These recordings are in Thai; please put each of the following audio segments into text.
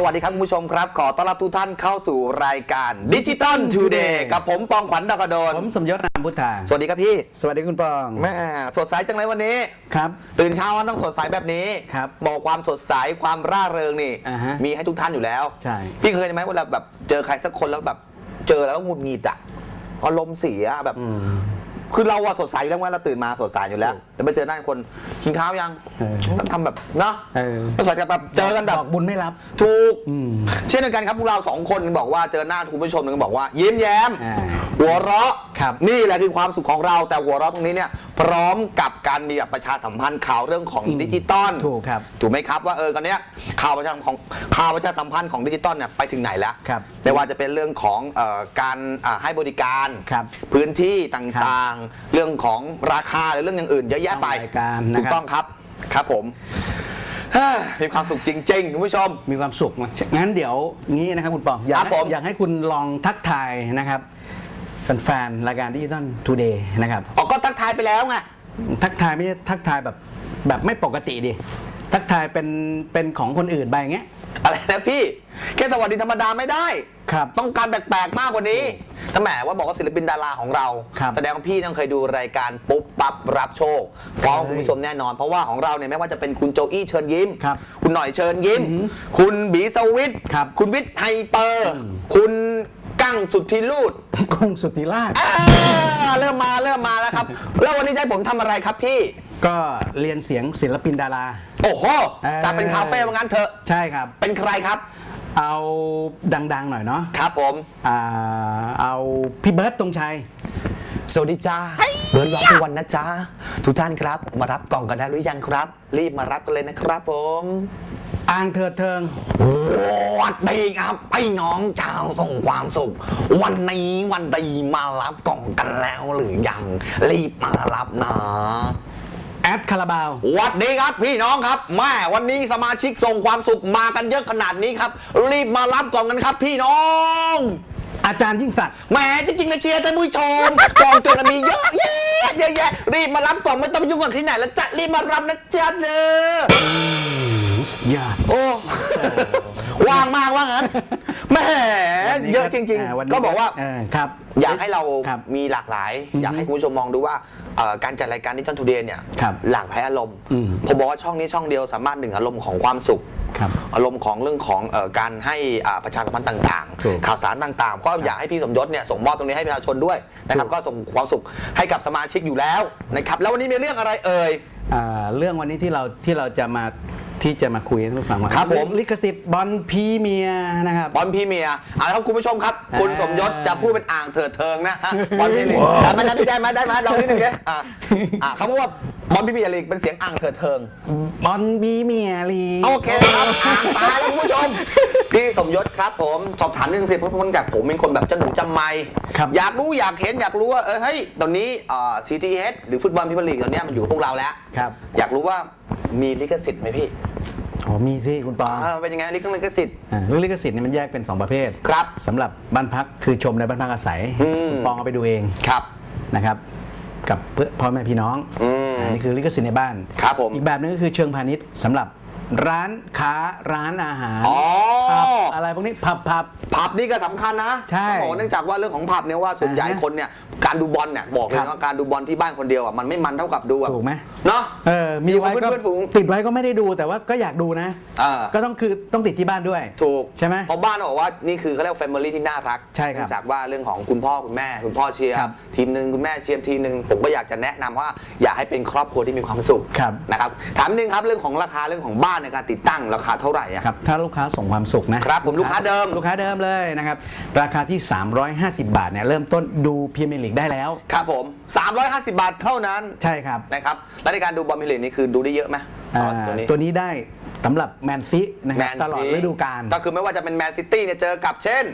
สวัสดีครับคุณผู้ชมครับ ขอต้อนรับทุกท่านเข้าสู่รายการดิจิตอลทูเดย์กับผมปองขวัญดาวกระโดน ผมสมยศนามพุทธาสวัสดีครับพี่ สวัสดีคุณปองแม่สดใสจังเลยวันนี้ ครับ ตื่นเช้าวันต้องสดใสแบบนี้ครับบอกความสดใสความร่าเริงนี่ อ่าฮะ มีให้ทุกท่านอยู่แล้ว ใช่ พี่เคยไหมเวลาแบบเจอใครสักคนแล้วแบบเจอแล้วหงุดหงิดอะอารมณ์เสียแบบอืม คือเราอะสดใสอยู่แล้วไงเราตื่นมาสดใสอยู่แล้ว แต่ไปเจอหน้าคนกินข้าวยังเออ ทำแบบเนาะเออสดใสแบบเจอกันแบบบอกบุญไม่รับ ถูกอืมเช่นเดียวกันครับพวกเราสองคนบอกว่าเจอหน้าคุณผู้ชมหนึ่งบอกว่า ยิ้มแย้ม อ่าหัวเราะครับนี่แหละคือความสุขของเราแต่หัวเราะตรงนี้เนี่ย พร้อมกับการมีแบบประชาสัมพันธ์ข่าวเรื่องของดิจิตอลถูกครับถูกไหมครับว่าเออกันเนี้ยข่าวประชาของข่าวประชาสัมพันธ์ของดิจิตอลเนี่ยไปถึงไหนแล้วครับไม่ว่าจะเป็นเรื่องของเออการอ่าให้บริการครับพื้นที่ต่างๆ เรื่องของราคาหรือเรื่องอย่างอื่นเยอะแยะไปรายการนะครับ ถูกต้องครับครับผมเฮ้ยมีความสุขจริงๆคุณผู้ชม มีความสุขนะงั้นเดี๋ยวงี้นะครับคุณปองอยากครับให้ผม อยากให้คุณลองทักทายนะครับแฟนๆรายการดิจิตอลทูเดย์นะครับออกก็ ทักทายไปแล้วไงทักทายไม่ใช่ทักทายแบบแบบไม่ปกติดิทักทายเป็นเป็นของคนอื่นไปอย่างเงี้ยอะไรนะพี่ แค่สวัสดีธรรมดาไม่ได้ ครับ ต้องการแปลกๆมากกว่านี้ถ้าแหมว่าบอกว่าศิลปินดาราของเรา ครับแสดงว่าพี่ต้องเคยดูรายการปุ๊บปั๊บรับโชคพร้อมคุณผู้ชมแน่นอน เพราะว่าของเราเนี่ยไม่ว่าจะเป็นคุณโจอี้เชิญยิ้ม ครับคุณหน่อยเชิญยิ้มอือหือคุณบีสวิทย์ครับ คุณวิทย์ไฮเปอร์ คุณกั้งสุทธิลูด กงสุทธิราช อ่าเริ่มมาเริ่มมาแล้ว ครับ แล้ววันนี้จะให้ผมทำอะไรครับพี่ ก็เรียนเสียงศิลปินดารา โอ้โห เอ่อ จะเป็นคาเฟ่ว่างั้นเถอะ ใช่ครับ เป็นใครครับ เอาดังๆหน่อยเนาะครับผม อ่าเอาพี่เบิร์ตตรงชัย สวัสดีจ้าเบิร์ดร้องทุกวันนะจ้าทุกท่านครับ มารับกล่องกันได้หรือยังครับ รีบมารับกันเลยนะครับผม อ่างเถิดเทิงสวัสดีครับไอ้น้องชาวส่งความสุข วันนี้วันดีมารับกล่องกันแล้วหรือยัง รีบมารับนะแอดคาราบาวหวัดดีครับพี่น้องครับแม่วันนี้สมาชิกส่งความสุขมากันเยอะขนาดนี้ครับ รีบมารับกล่องกันครับพี่น้องอาจารย์ยิ่งศักดิ์แหมจริงๆนะเชียร์ท่านผู้ชมกล่องจุดมีเยอะแยะเยอะแยะรีบมารับกล่องไม่ต้องไปยุ่งกับที่ไหนแล้วจัดรีบมารับนะจ๊ะเด้อ ยอดโอ้ว่างมากว่างั้นแหมเยอะจริงวันๆนี้ก็บอกว่าเครับอยากให้เราครับมีหลากหลายอือฮึอยากให้คุณผู้ชมมองดูว่าเอ่อการจัดรายการดิจิตอลทูเดย์เนี่ยครับหลากหลายอารมณ์อืมผมบอกว่าช่องนี้ช่องเดียวสามารถหนึ่งอารมณ์ของความสุขครับอารมณ์ของเรื่องของเออการให้อ่าประชาสัมพันธ์ต่างถูกๆข่าวสารต่างๆ ก็อยากให้พี่สมยศเนี่ยส่งมอบตรงนี้ให้ประชาชนด้วยนะครับถูกก็ส่งความสุขให้กับสมาชิกอยู่แล้วนะครับแล้ววันนี้มีเรื่องอะไรเอ่ยอ่าเรื่องวันนี้ที่เราที่เราจะมา ที่จะมาคุยให้ท่านผู้ฟังว่าครับผมลิขสิทธิ์บอลพรีเมียร์นะครับบอลพรีเมียร์เอาละครับคุณผู้ชมครับอ่าคุณสมยศจะพูดเป็นอ่างเถิดเทิงนะฮะบอลพรีเมียร์ได้ไหมได้ไหมได้ไหมลองนิดหนึ่งเนี่ยอ่าอ่าคำว่า บอลพรีเมียร์ลีกเป็นเสียงอ่างเถิดเทิง บอลพรีเมียร์ลีก โอเคครับอ่างตายแล้วคุณผู้ชม พี่สมยศครับผมสอบถามเรื่องสิเพราะผมจากผมเป็นคนแบบเจ้าหนูจำไม่ครับ อยากรู้อยากเห็นอยากรู้ว่าเออเฮ้ยตอนนี้อ่า CTH หรือฟุตบอลพรีเมียร์ลีกตอนเนี้ยมันอยู่กับพวกเราแล้ว ครับอยากรู้ว่ามีลิขสิทธิ์ไหมพี่อ๋อมีสิคุณปออ่าเป็นยังไงลิขลิขสิทธิ์ อ่าเรื่องลิขสิทธิ์เนี่ยมันแยกเป็น 2 ประเภทครับสำหรับบ้านพักคือชมในบ้านพักอาศัยอืม คุณปองเอาไปดูเองครับนะครับ กับเพื่อพ่อแม่พี่น้อง อืม อันนี้คือลิขสิทธิ์ในบ้านครับผมอีกแบบหนึงก็คือเชิงพาณิชย์สำหรับร้านค้าร้านอาหารอ๋อผับอะไรพวกนี้ผับผับผับนี่ก็สำคัญนะใช่ต้องบอกว่าเนื่องจากว่าเรื่องของผับเนี่ยว่าส่วนใหญ่อ่าฮะคนเนี่ย การดูบอลเนี่ยบอกเลยครันะบว่าการดูบอลที่บ้านคนเดียวอะมันไม่มันเท่ากับดูอะถูกไหมเนาะเออมีไว้อยู่ก็กับเพื่อนๆฝูงติดไว้ก็ไม่ได้ดูแต่ว่าก็อยากดูนะอ่าก็ต้องคือต้องติดที่บ้านด้วย ถูกใช่ไหมเพราะบ้านบอกว่านี่คือเขาเรียกแฟมิลี่ที่น่ารักใช่ครับเนื่องจากว่าเรื่องของคุณพ่อคุณแม่คุณพ่อเชียร์ครับทีมหนึ่งคุณแม่เชียร์ทีมหนึ่งผมก็อยากจะแนะนำว่าอยากให้เป็นครอบครัวที่มีความสุขครับนะครับถามนิดนึงครับเรื่องของราคาเรื่องของบ้านในการติดตั้งราคาเท่าไหร่อะครับถ้าลูกค้าส่งความสุขนะครับผมลูกค้าเดิมลูกค้าเดิมเลยนะครับราคาที่ 350 บาทเนี่ยเริ่มต้นดูพรีเมียร์ลีกได้แล้ว ครับผม 350 บาทเท่านั้นใช่ครับ นะครับแล้วในการดูบอลพรีเมียร์ลีกนี่คือดูได้เยอะไหมอ่าตัวนี้ ตัวนี้ได้สำหรับแมนซีนะคแมรับนตลอดซีฤดูกาลก็คือไม่ว่าจะเป็นแมนซิตี้เนี่ยเจอกับเช่น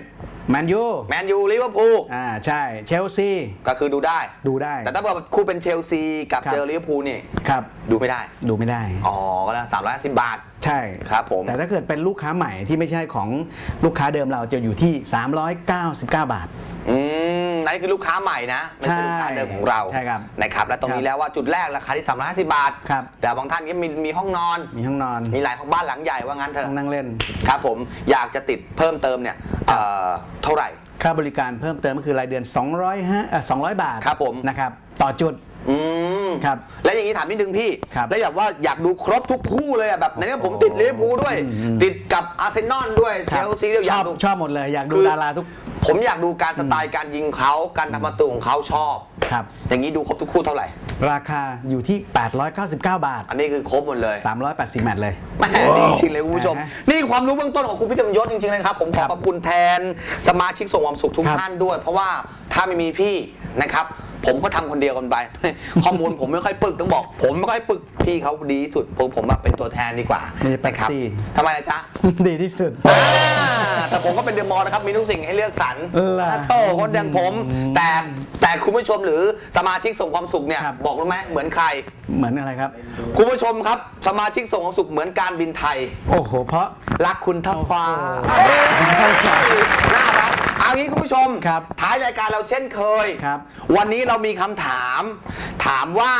แมนยูแมนยูลิเวอร์พูลอ่าใช่เชลซีก็คือดูได้ ดูได้ แต่ถ้าเกิดคู่เป็นเชลซีกับครับ เจอลิเวอร์พูลนี่ครับ ดูไม่ได้ ดูไม่ได้ อ๋อ ก็แล้วสามร้อยสิบบาท ใช่ครับผม แต่ถ้าเกิดเป็นลูกค้าใหม่ที่ไม่ใช่ของลูกค้าเดิมเราจะอยู่ที่ 399 บาท อืม นั่นคือลูกค้าใหม่นะ ไม่ใช่ลูกค้าเดิมของเราใช่ครับนะครับและตรงนี้ครับแล้วว่าจุดแรกราคาที่ 350 บาท ครับ แต่บางท่านก็มีมีห้องนอน มีห้องนอนมีหลายห้องบ้านหลังใหญ่ว่างั้นเถห้อะองนั่งเล่น ครับผมอยากจะติดเพิ่มเติมเนี่ยเอ่อเท่าไหร่ ค่าบริการเพิ่มเติมก็คือรายเดือน200ฮะเอ่อ200 บาทครับผม นะครับ ต่อจุด อืม ครับแล้วอย่างนี้ถามนิดนึงพี่ ครับแล้วอยากว่าอยากดูครบทุกคู่เลยอะแบบในนี้ผมติดลิเวอร์พูลด้วย ติดกับอาร์เซนอลด้วยเชลซีด้วยอชยาอกบดู ชอบหมดเลยอยากดูคือ ดาราทุกผมอยากดูการสไตล์การยิงเขาการทำประตูของเขาชอบ ครับ อย่างนี้ดูครบทุกคู่เท่าไหร่ ราคาอยู่ที่ 899 บาท อันนี้คือครบหมดเลย 380แมตช์เลยแม่ดีจริงๆเลยคุณผู้ชม อ่าฮะนี่ความรู้เบื้องต้นของคุณพิจารยศจริงๆนะครับ ผมขคอรับขอบคุณแทนสมาชิกส่งความสุขทุกครับท่านด้วย เพราะว่าถ้าไม่มีพี่นะครับ ผมก็ทำคนเดียวกันไป ข้อมูลผมไม่ค่อยปึกต้องบอก ผมไม่ค่อยปึกพี่เขาดีที่สุดผมผมแบบเป็นตัวแทนดีกว่ามีแป๊บนะครับซี่ทำไมล่ะจ๊ะดีที่สุดอ่าแต่ผมก็เป็นเดอะมอลล์นะครับมีทุกสิ่งให้เลือกสรรล่ะโธ่คนอย่างผม แต่แต่คุณผู้ชมหรือสมาชิกส่งความสุขเนี่ยครับบอกรู้ไหมเหมือนใครเหมือนอะไรครับ คุณผู้ชมครับ สมาชิกส่งความสุขเหมือนการบินไทย โอ้โห เพราะรักคุณทัพฟ้าโอ้โหอะน่ารักเอา งี้คุณผู้ชม ครับท้ายรายการเราเช่นเคย ครับ วันนี้เรามีคำถาม ถามว่า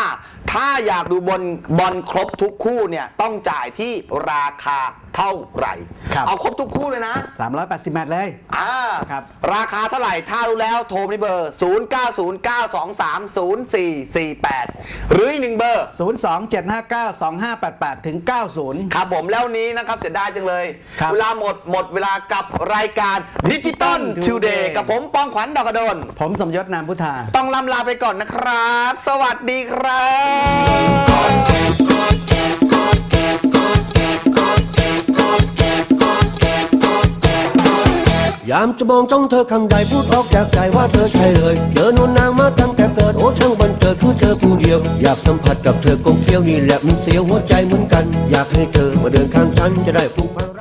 ถ้าอยากดูบอลบอลครบทุกคู่เนี่ยต้องจ่ายที่ราคา เท่าไหร่ ครับ เอาครบทุกคู่เลยนะ 380 แมตช์เลย อ่าครับ ราคาเท่าไหร่ ถ้ารู้แล้วโทรไปที่เบอร์ 0909230448 หรืออีกหนึ่งเบอร์ 027592588 ถึง 90 ครับผมแล้วนี้นะครับเสียดายจังเลย ครับเวลาหมดหมดเวลากับรายการดิจิตอล Digital ทูเดย์ Today กับผมปองขวัญดอกกระโดน ผมสมยศนามพุทธา ต้องลำลาไปก่อนนะครับ สวัสดีครับ ยามจะมองจ้องเธอข้างใดพูดออกจากใจว่าเธอใช่เลยเจอนวนนางมาตั้งแต่เกิดโอ้ช่างบันเกิดคือเธอผู้เดียว อยากสัมผัสกับเธอกงเที่ยวนี่แหละมันเสียวหัวใจเหมือนกัน อยากให้เธอมาเดินข้างฉันจะได้ผูกพัน